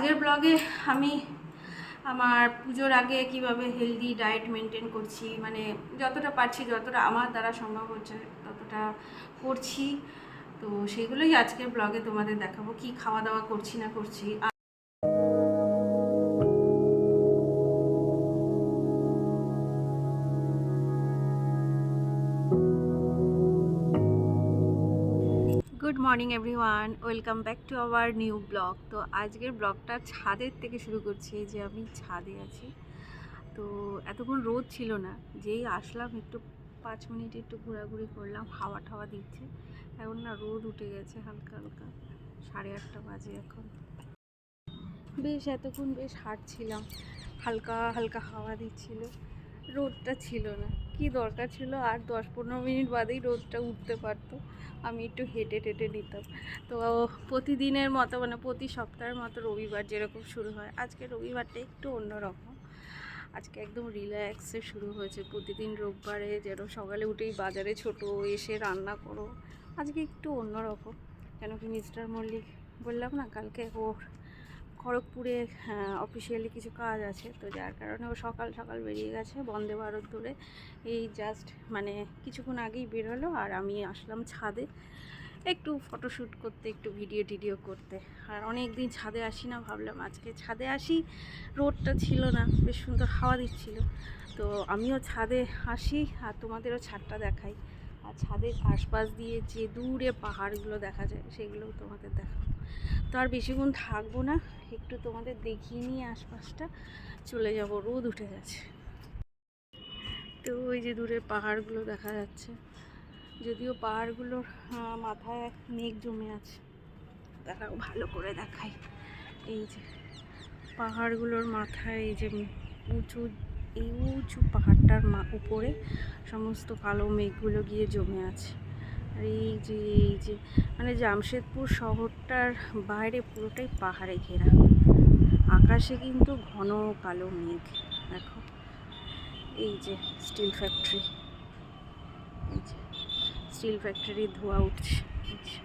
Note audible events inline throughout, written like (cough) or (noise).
আজকের ব্লগে আমি আমার পুজোর আগে কীভাবে হেলদি ডায়েট মেনটেন করছি মানে যতটা পারছি, যতটা আমার দ্বারা সম্ভব হচ্ছে, ততটা করছি। তো সেগুলোই আজকের ব্লগে তোমাদের দেখাবো, কি খাওয়া দাওয়া করছি না করছি। Morning everyone, welcome back to our new blog. তো আজকের ব্লগটা ছাদের থেকে শুরু করছি যে আমি ছাদে আছি। তো এতক্ষণ রোদ ছিল না, যেই আসলাম একটু পাঁচ মিনিট একটু ঘোরাঘুরি করলাম, হাওয়া ঠাওয়া দিচ্ছে। এখন না রোদ উঠে গেছে হালকা হালকা, সাড়ে আটটা বাজে এখন। বেশ, এতক্ষণ বেশ হাঁটছিলাম, হালকা হালকা হাওয়া দিচ্ছিল, রোদটা ছিল না। কি দরকার ছিল? আর দশ পনেরো মিনিট বাদেই রোদটা উঠতে পারতো। আমি একটু হেঁটে টেটে নিতাম। তো প্রতিদিনের মতো মানে প্রতি সপ্তাহের মতো রবিবার যেরকম শুরু হয়, আজকে রবিবারটা একটু অন্যরকম। আজকে একদম রিল্যাক্সে শুরু হয়েছে। প্রতিদিন রোববারে যেন সকালে উঠেই বাজারে ছোট এসে রান্না করো। আজকে একটু অন্যরকম। কেন কি মিস্টার মল্লিক বললাম না, কালকে ওর খড়গপুরে অফিসিয়ালি কিছু কাজ আছে। তো যার কারণে ও সকাল সকাল বেরিয়ে গেছে বন্দে ভারত ধরে এই জাস্ট মানে কিছুক্ষণ আগেই বেরোলো আর আমি আসলাম ছাদে একটু ফটোশ্যুট করতে, একটু ভিডিও টিডিও করতে। আর অনেক দিন ছাদে আসি না, ভাবলাম আজকে ছাদে আসি। রোডটা ছিল না, বেশ সুন্দর হাওয়া দিচ্ছিল। তো আমিও ছাদে আসি আর তোমাদেরও ছাদটা দেখাই। আর ছাদের আশপাশ দিয়ে যে দূরে পাহাড়গুলো দেখা যায়, সেগুলোও তোমাদের দেখাবো। তো আর বেশিক্ষণ থাকব না, একটু তোমাদের দেখিয়ে নিয়ে আশপাশটা। চলে যাব, রোদ উঠে গেছে। তো ওই যে দূরে পাহাড়গুলো দেখা যাচ্ছে। যদিও পাহাড়গুলোর মাথায় মেঘ জমে আছে। দেখাও ভালো করে দেখাই এই যে পাহাড়গুলোর মাথায় এই যে উঁচু, এই উঁচু পাহাড়টার উপরে সমস্ত কালো মেঘগুলো গিয়ে জমে আছে। এই যে এই যে মানে জামশেদপুর শহরটার বাইরে পুরোটাই পাহাড়ে ঘেরা। আকাশে কিন্তু ঘন কালো মেঘ, দেখো। এই যে স্টিল ফ্যাক্টরি এই যে স্টিল ফ্যাক্টরি ধোঁয়া উঠছে। এই যে।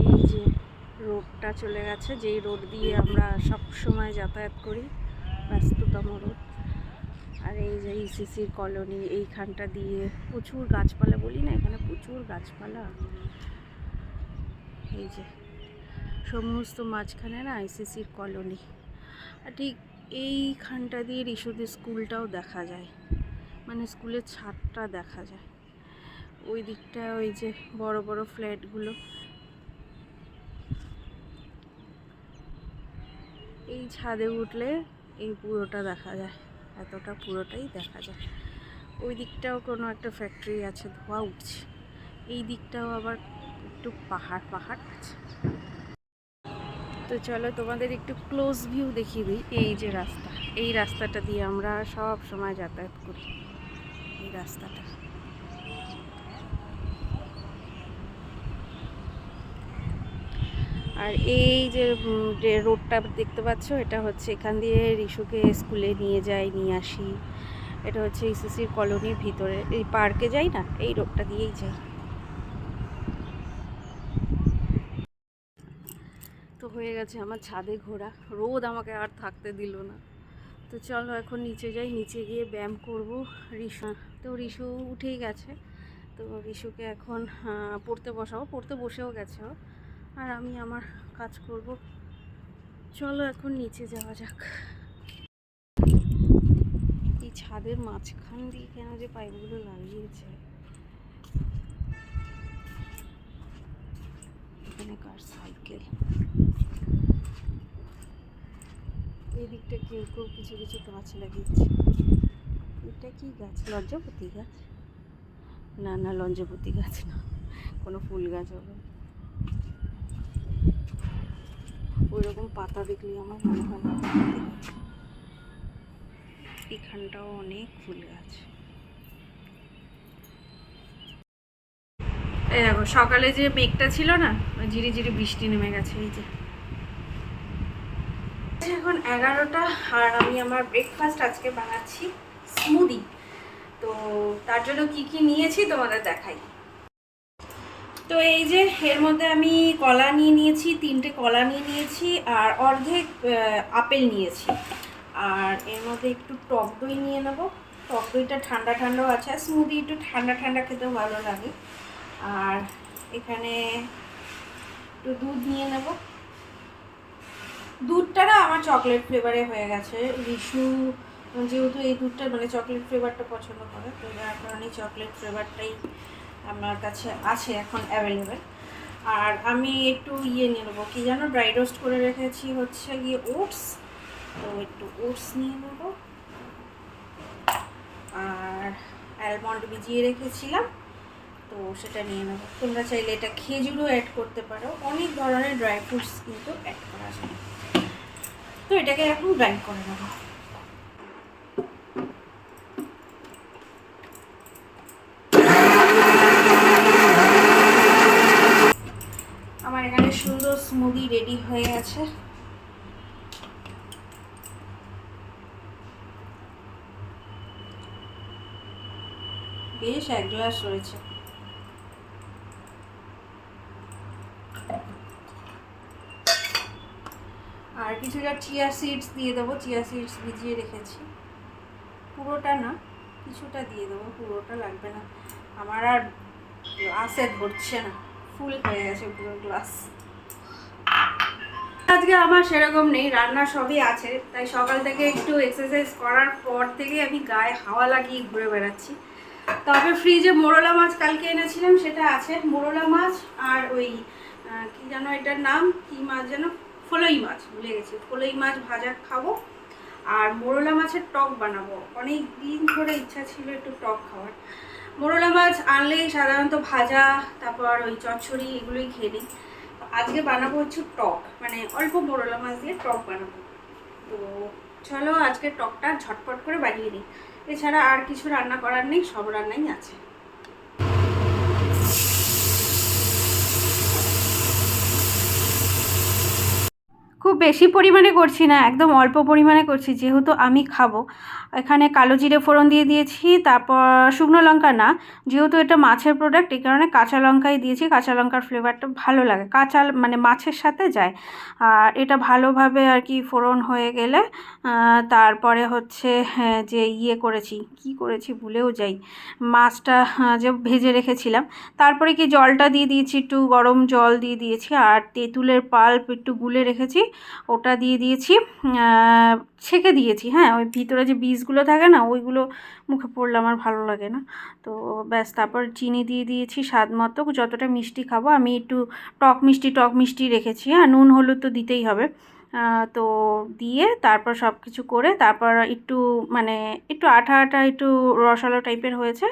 এই যে, রোডটা চলে গেছে। যেই রোড দিয়ে আমরা সব সময় যাতায়াত করি, ব্যস্ততম রোড। আর এই যে ইসিসির কলোনি এইখানটা দিয়ে প্রচুর গাছপালা বলি না, এখানে প্রচুর গাছপালা। এই যে সমস্ত মাঝখানে না আইসিসির কলোনি। আর ঠিক এইখানটা দিয়ে রিশুদের স্কুলটাও দেখা যায়। মানে স্কুলের ছাদটা দেখা যায়। ওই দিকটা ওই যে বড় বড় ফ্ল্যাটগুলো। এই ছাদে উঠলে এই পুরোটা দেখা যায়। এতটা পুরোটাই দেখা যায়। ওই দিকটাও কোনো একটা ফ্যাক্টরি আছে, ধোয়া উঠছে। এই দিকটাও আবার একটু পাহাড় পাহাড় আছে। তো চলো তোমাদের একটু ক্লোজ ভিউ দেখিয়ে দিই, এই যে রাস্তা। এই রাস্তাটা দিয়ে আমরা সব সময় যাতায়াত করি। এই রাস্তাটা। আর এই যে রোডটা দেখতে পাচ্ছ, এটা হচ্ছে এখান দিয়ে রিশুকে স্কুলে নিয়ে যাই, নিয়ে আসি। এটা হচ্ছে ইসিসির কলোনির ভিতরে। এই পার্কে যাই না, এই রোডটা দিয়েই যাই। তো হয়ে গেছে আমার ছাদে ঘোরা। রোদ আমাকে আর থাকতে দিল না। তো চলো এখন নিচে যাই, নিচে গিয়ে ব্যায়াম করব রিশু। তো রিশু উঠেই গেছে। তো রিশুকে এখন পড়তে বসাবো। পড়তে বসেও গেছে আর আমি আমার কাজ করব। চলো এখন নিচে যাওয়া যাক। এই ছাদের মাঝখান দিয়ে কেন যে পাইপগুলো লাগিয়েছে? এখানে কার সাইকেল? এই দিকটা কেউ কেউ কিছু কিছু গাছ লাগিয়েছে। এটা কি গাছ? লজ্জাপতি গাছ? না না, লজ্জাপতি গাছ না। কোনো ফুল গাছ হবে। ওই রকম পাতা দেখলে আমার মনে হয় গাছ। এখানটাও অনেক ফুল গাছ। এই দেখো, সকালে যে মেঘটা ছিল না ঝিরি ঝিরি বৃষ্টি নেমে গেছে, এই যে। এখন এগারোটা, আর আমি আমার ব্রেকফাস্ট আজকে বানাচ্ছি স্মুদি তো তার জন্য কি কি নিয়েছি তোমাদের দেখাই। তো এই যে এর মধ্যে আমি কলা নিয়ে নিয়েছি, তিনটে কলা নিয়ে নিয়েছি আর অর্ধেক আপেল নিয়েছি। আর এর মধ্যে একটু টক দই নিয়ে নেব। টক দইটা ঠান্ডা ঠান্ডাও আছে, আর স্মুদি একটু ঠান্ডা ঠান্ডা খেতেও ভালো লাগে। আর এখানে একটু দুধ নিয়ে নেব। দুধটা না আমার চকলেট ফ্লেভারে হয়ে গেছে। রিশু যেহেতু এই দুধটা মানে চকলেট ফ্লেভারটা পছন্দ করে, তো যার কারণে চকলেট ফ্লেভারটাই আমার কাছে আছে এখন অ্যাভেলেবেল আর আমি একটু ইয়ে নিয়ে নেব, কি জানো? ড্রাই রোস্ট করে রেখেছি হচ্ছে গিয়ে ওটস তো একটু ওটস নিয়ে নেব। আর অ্যালমন্ড ভিজিয়ে রেখেছিলাম, তো সেটা নিয়ে নেব। তোমরা চাইলে এটা খেজুরও অ্যাড করতে পারো। অনেক ধরনের ড্রাই ফ্রুটস কিন্তু অ্যাড করা যায়। তো এটাকে এখন গ্রাইন্ড করে নেব আমার এখানে সুন্দর স্মুদি রেডি হয়ে আছে বেশ এক গ্লাস রয়েছে। আর কিছুটা চিয়া সিডস দিয়ে দেবো। চিয়া সিডস ভিজিয়ে রেখেছি। পুরোটা না, কিছুটা দিয়ে দেবো। পুরোটা লাগবে না। আমার আর গ্লাসে ধরছে না। ফুল হয়ে গেছে পুরো গ্লাস। আজকে আমার সেরকম নেই, রান্না সবই আছে, তাই সকাল থেকে একটু এক্সারসাইজ করার পর থেকে আমি গায়ে হাওয়া লাগিয়ে ঘুরে বেড়াচ্ছি। তবে ফ্রিজে মোরলা মাছ কালকে এনেছিলাম, সেটা আছে, মোরলা মাছ আর ওই কি যেন এটার নাম, কি মাছ যেন, ফলই মাছ, ভুলে গেছি, ফলই মাছ ভাজা খাব আর মোরলা মাছের টক বানাবো। অনেক দিন ধরে ইচ্ছা ছিল একটু টক খাওয়ার। মোরলা মাছ আনলেই সাধারণত ভাজা, তারপর ওই চচ্চড়ি, এগুলোই খেয়ে নিই। আজকে বানাবো হচ্ছে টক মানে অল্প বড়লা মাছ দিয়ে টক বানাবো। তো চলো আজকে টকটা ঝটপট করে বানিয়ে নিই। এছাড়া আর কিছু রান্না করার নেই, সব রান্নাই আছে। খুব বেশি পরিমাণে করছি না একদম অল্প পরিমাণে করছি যেহেতু আমি খাব। এখানে কালো জিরে ফোড়ন দিয়ে দিয়েছি তারপর শুকনো লঙ্কা না যেহেতু এটা মাছের প্রোডাক্ট এই কারণে কাঁচা লঙ্কাই দিয়েছি কাঁচা লঙ্কার ফ্লেভারটা ভালো লাগে কাঁচা মানে মাছের সাথে যায়। আর এটা ভালোভাবে আর কি ফোড়ন হয়ে গেলে তারপরে হচ্ছে হ্যাঁ, যে ইয়ে করেছি কি করেছি ভুলেও যাই মাছটা যে ভেজে রেখেছিলাম। তারপরে কি জলটা দিয়ে দিয়েছি একটু গরম জল দিয়ে দিয়েছি আর তেঁতুলের পাল্প একটু গুলে রেখেছি ওটা দিয়ে দিয়েছি ছেঁকে দিয়েছি হ্যাঁ ওই ভিতরে যে বীজগুলো থাকে না, ওইগুলো মুখে পড়লে আমার ভালো লাগে না। তো ব্যাস, তারপর চিনি দিয়ে দিয়েছি স্বাদ মতো, যতটা মিষ্টি খাব, আমি একটু টক মিষ্টি টক মিষ্টি রেখেছি হ্যাঁ নুন, হলুদ তো দিতেই হবে। তো দিয়ে তারপর সব কিছু করে, তারপর একটু মানে একটু আঠা আঠা একটু রসালো টাইপের হয়েছে,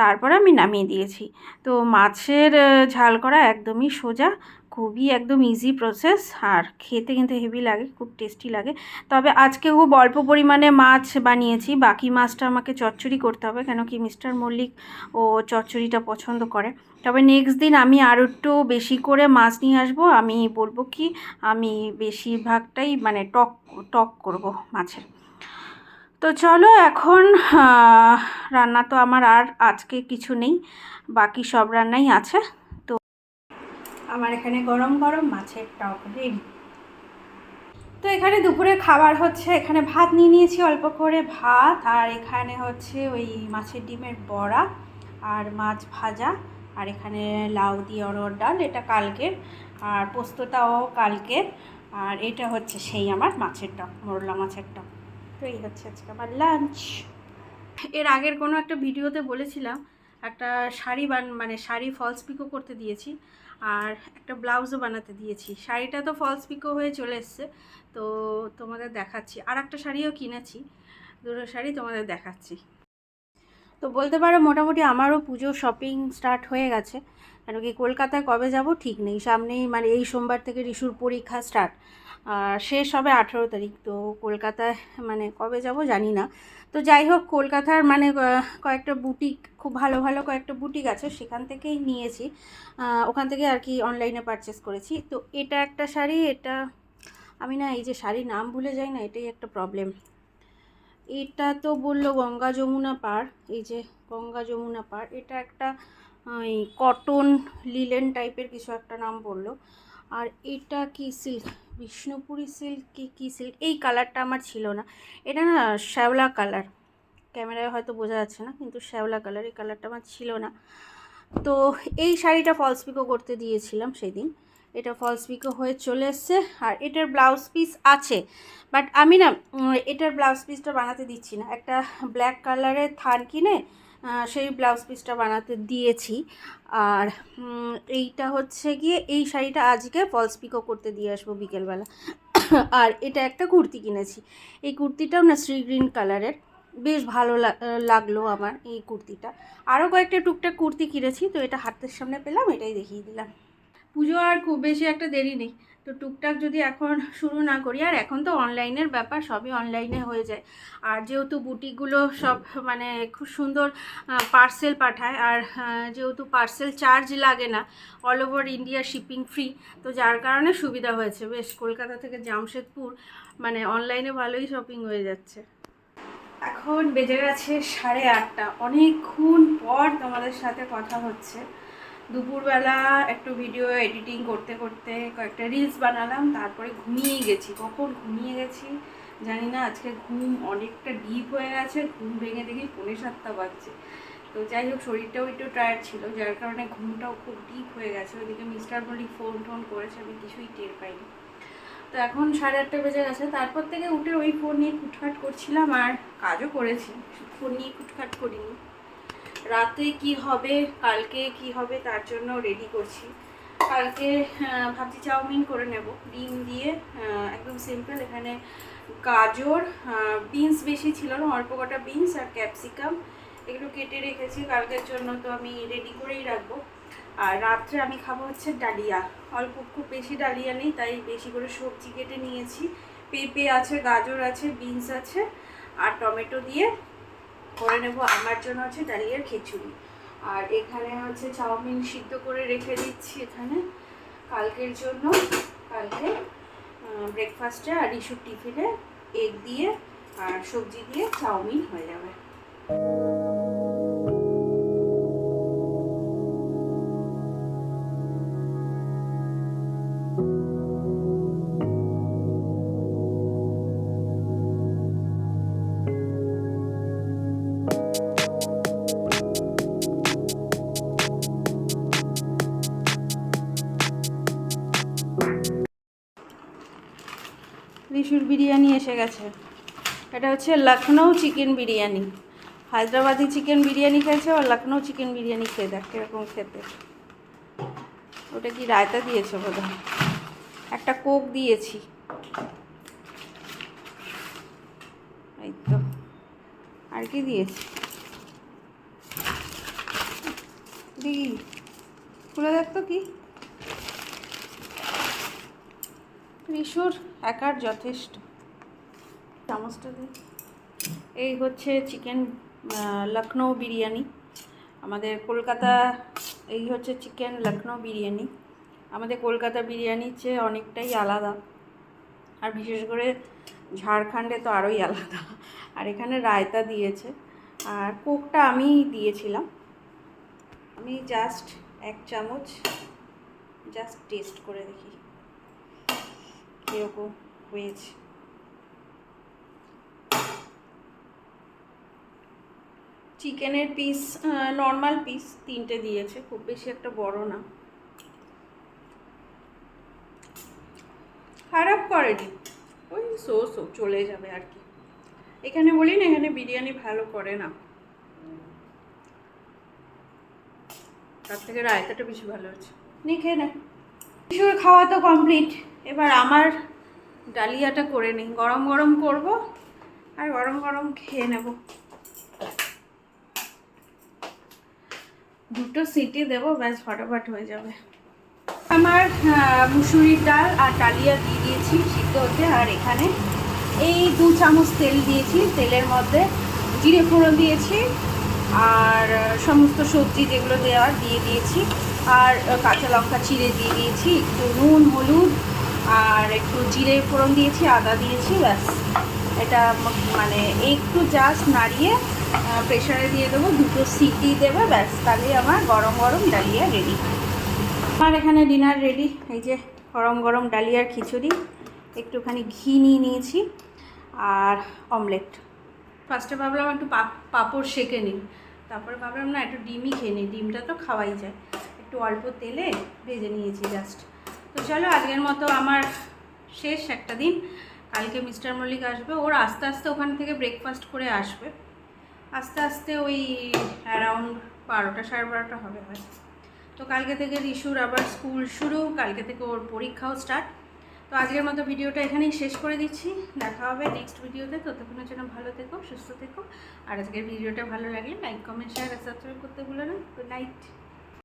তারপরে আমি নামিয়ে দিয়েছি। তো মাছের ঝাল করা একদমই সোজা খুবই একদম ইজি প্রসেস আর খেতে কিন্তু হেভি লাগে, খুব টেস্টি লাগে। তবে আজকে খুব অল্প পরিমাণে মাছ বানিয়েছি, বাকি মাছটা আমাকে চচ্চড়ি করতে হবে, কেন কি মিস্টার মল্লিক ও চচ্চড়িটা পছন্দ করে। তবে নেক্সট দিন আমি আরও একটু বেশি করে মাছ নিয়ে আসব, আমি বলব কি, আমি বেশিরভাগটাই মানে টক টক করব মাছের। তো চলো এখন রান্না তো আমার আর আজকে কিছু নেই, বাকি সব রান্নাই আছে। আমার এখানে গরম গরম মাছের টক রেডি। তো এখানে দুপুরে খাবার হচ্ছে, এখানে ভাত নিয়ে নিয়েছি অল্প করে ভাত, আর এখানে হচ্ছে ওই মাছের ডিমের বড়া, আর মাছ ভাজা, আর এখানে লাউ দিয়ে অরহর ডাল, এটা কালকের, আর পোস্তটাও কালকের, আর এটা হচ্ছে সেই আমার মাছের টক, মোরলা মাছের টক। তো এই হচ্ছে আজকে আমার লাঞ্চ এর আগের কোনো একটা ভিডিওতে বলেছিলাম, একটা শাড়ি বান মানে শাড়ি ফলস পিকো করতে দিয়েছি। আর একটা ব্লাউজও বানাতে দিয়েছি। শাড়িটা তো ফলস পিকো হয়ে চলে এসছে। তো তোমাদের দেখাচ্ছি। আর একটা শাড়িও কিনেছি। দুটো শাড়ি তোমাদের দেখাচ্ছি। তো বলতে পারো, মোটামুটি আমারও পুজো শপিং স্টার্ট হয়ে গেছে। কেন কি কলকাতায় কবে যাব ঠিক নেই। সামনেই মানে এই সোমবার থেকে রিসুর পরীক্ষা স্টার্ট শেষ হবে আঠেরো তারিখ। তো কলকাতায় মানে কবে যাব জানি না। তো যাই হোক, কলকাতার মানে কয়েকটা বুটিক, খুব ভালো ভালো কয়েকটা বুটিক আছে সেখান থেকেই নিয়েছি। ওখান থেকে আর কি অনলাইনে পারচেস করেছি। তো এটা একটা শাড়ি, এটা আমি না এই যে শাড়ির নাম ভুলে যাই না, এটাই একটা প্রবলেম এটা তো বলল গঙ্গা যমুনা পার, এই যে গঙ্গা যমুনা পার, এটা একটা, ওই কটন লিলেন টাইপের কিছু একটা নাম বলল। আর এটা কি সিল্ক বিষ্ণুপুরি সিল্ক কি, কী সিল্ক এই কালারটা আমার ছিল না। এটা না শ্যাওলা কালার ক্যামেরায় হয়তো বোঝা যাচ্ছে না, কিন্তু শ্যাওলা কালার এই কালারটা আমার ছিল না। তো এই শাড়িটা ফলস পিকো করতে দিয়েছিলাম সেদিন। এটা ফলস পিকো হয়ে চলে এসছে, আর এটার ব্লাউজ পিস আছে। বাট আমি না এটার ব্লাউজ পিসটা বানাতে দিচ্ছি না। একটা ব্ল্যাক কালারের থান কিনে সেই ব্লাউজ পিসটা বানাতে দিয়েছি। আর এইটা হচ্ছে গিয়ে এই শাড়িটা আজকে ফলস পিকো করতে দিয়ে আসব বিকেলবেলা। (coughs) আর এটা একটা কুর্তি কিনেছি। এই কুর্তিটাও না শ্রী গ্রিন কালারের। বেশ ভালো লাগল আমার এই কুর্তিটা। আরও কয়েকটা টুকটাক কুর্তি কিনেছি, তো এটা হাতের সামনে পেলাম, এটাই দেখিয়ে দিলাম। পুজো আর খুব বেশি একটা দেরি নেই। তো টুকটাক যদি এখন শুরু না করি, আর এখন তো অনলাইনের ব্যাপার, সবই অনলাইনে হয়ে যায়। আর যেহেতু বুটিকগুলো সব মানে খুব সুন্দর পার্সেল পাঠায়, আর যেহেতু পার্সেল চার্জ লাগে না all over India shipping free তো যার কারণে সুবিধা হয়েছে। বেশ, কলকাতা থেকে জামশেদপুর মানে অনলাইনে ভালোই শপিং হয়ে যাচ্ছে। এখন বেজে গেছে সাড়ে আটটা। অনেকক্ষণ পর তোমাদের সাথে কথা হচ্ছে। দুপুরবেলা একটু ভিডিও এডিটিং করতে করতে কয়েকটা রিলস বানালাম, তারপরে ঘুমিয়ে গেছি। কখন ঘুমিয়ে গেছি জানি না, আজকে ঘুম অনেকটা ডিপ হয়ে গেছে, ঘুম ভেঙে দেখি পৌনে সাতটা বাজছে। তো যাই হোক, শরীরটাও একটু টায়ার্ড ছিল, যার কারণে ঘুমটাও খুব ডিপ হয়ে গেছে। ওইদিকে মিস্টার মল্লিক ফোন টোন করেছে, আমি কিছুই টের পাইনি। তো এখন সাড়ে আটটা বেজে গেছে, তারপর থেকে উঠে ওই ফোন নিয়ে খুটখাট করছিলাম, আর কাজও করেছি। ফোন নিয়ে খুটখাট করিনি। রাতে কি হবে, কালকে কি হবে তার জন্য রেডি করছি। কালকে ভাবছি চাউমিন করে নেব। ডিম দিয়ে একদম সিম্পল এখানে গাজর বিনস বেশি ছিল না, অল্প কটা বিনস আর ক্যাপসিকাম এগুলো কেটে রেখেছি। কালকের জন্য তো আমি রেডি করেই রাখব। আর রাত্রে আমি খাব হচ্ছে ডালিয়া। অল্প খুব বেশি ডালিয়া নেই, তাই বেশি করে সবজি কেটে নিয়েছি। পেঁপে আছে, গাজর আছে বিনস আছে, আর টমেটো দিয়ে করে নেব, আমার জন্য হচ্ছে ডালিয়ার খিচুড়ি। আর এখানে হচ্ছে চাউমিন সিদ্ধ করে রেখে দিচ্ছি এখানে কালকের জন্য। কালকে ব্রেকফাস্টে আর ইস্যুর টিফিনে এগ দিয়ে আর সবজি দিয়ে চাউমিন হয়ে যাবে। রিসুর বিরিয়ানি এসে গেছে। এটা হচ্ছে লখনৌ চিকেন বিরিয়ানি। হায়দ্রাবাদি চিকেন বিরিয়ানি খেয়েছে আর লখনৌ চিকেন বিরিয়ানি খেয়ে দেখ, কীরকম খেতে। ওটা কি রায়তা দিয়েছে বোধ একটা কোক দিয়েছি। এই তো। আর কি দিয়েছি? দেখি খুলে দেখ তো কি। রিসুর একার যথেষ্ট। চামচটা এই হচ্ছে চিকেন লখনৌ বিরিয়ানি। আমাদের কলকাতা, এই হচ্ছে চিকেন লখনৌ বিরিয়ানি। আমাদের কলকাতা বিরিয়ানির চেয়ে অনেকটাই আলাদা। আর বিশেষ করে ঝাড়খণ্ডে তো আরোই আলাদা। আর এখানে রায়তা দিয়েছে। আর কোকটা আমি দিয়েছিলাম। আমি জাস্ট এক চামচ, জাস্ট টেস্ট করে দেখি। কীরকম হয়েছে চিকেনের পিস নর্মাল পিস তিনটে দিয়েছে, খুব বেশি একটা বড় না। খারাপ করেনি ওই সো সো, চলে যাবে আর কি। এখানে বলি না, এখানে বিরিয়ানি ভালো করে না। তার থেকে রায়তাটা বেশি ভালো হচ্ছে। নিয়ে খেয়ে নে। কিশোর খাওয়া তো কমপ্লিট এবার আমার ডালিয়াটা করে নিই। গরম গরম করব আর গরম গরম খেয়ে নেব। দুটো সিটি দেবো, ব্যাস ফটাফট হয়ে যাবে। আমার মুসুরির ডাল আর ডালিয়া দিয়ে দিয়েছি সিদ্ধ হতে। আর এখানে এই দু চামচ তেল দিয়েছি। তেলের মধ্যে জিরে ফোড়ন দিয়েছি আর সমস্ত সবজি যেগুলো দেওয়ার দিয়ে দিয়েছি। আর কাঁচা লঙ্কা চিড়ে দিয়ে দিয়েছি, একটু নুন, হলুদ আর একটু জিরে ফোড়ন দিয়েছি, আদা দিয়েছি, ব্যাস। এটা মানে একটু জাস্ট নাড়িয়ে প্রেশারে দিয়ে দেবো, দুটো সিটি দেবে, ব্যাস, তাহলেই আমার গরম গরম ডালিয়া রেডি আমার এখানে ডিনার রেডি এই যে গরম গরম ডালিয়ার খিচুড়ি, একটুখানি ঘি নিয়ে নিয়েছি, আর অমলেট ফার্স্টে ভাবলাম একটু পাপ- পাঁপড় সেঁকে নিই, তারপরে ভাবলাম না, একটু ডিমই খেয়ে নিই, ডিমটা তো খাওয়াই যায়। একটু অল্প তেলে ভেজে নিয়েছি জাস্ট তো চলো আজকের মতো আমার শেষ একটা দিন। কালকে মিস্টার মল্লিক আসবে। ওর আস্তে আস্তে ওখান থেকে ব্রেকফাস্ট করে আসবে। আস্তে আস্তে ওই অ্যারাউন্ড বারোটা, সাড়ে বারোটা হবে হয়তো তো কালকে থেকে রিশুর আবার স্কুল শুরু। কালকে থেকে ওর পরীক্ষাও স্টার্ট তো আজকের মতো ভিডিওটা এখানেই শেষ করে দিচ্ছি। দেখা হবে নেক্সট ভিডিওতে। ততক্ষণের জন্য ভালো থেকো, সুস্থ থেকো। আর আজকের ভিডিওটা ভালো লাগলে লাইক কমেন্ট শেয়ার আর সাবস্ক্রাইব করতে ভুলো না। Good night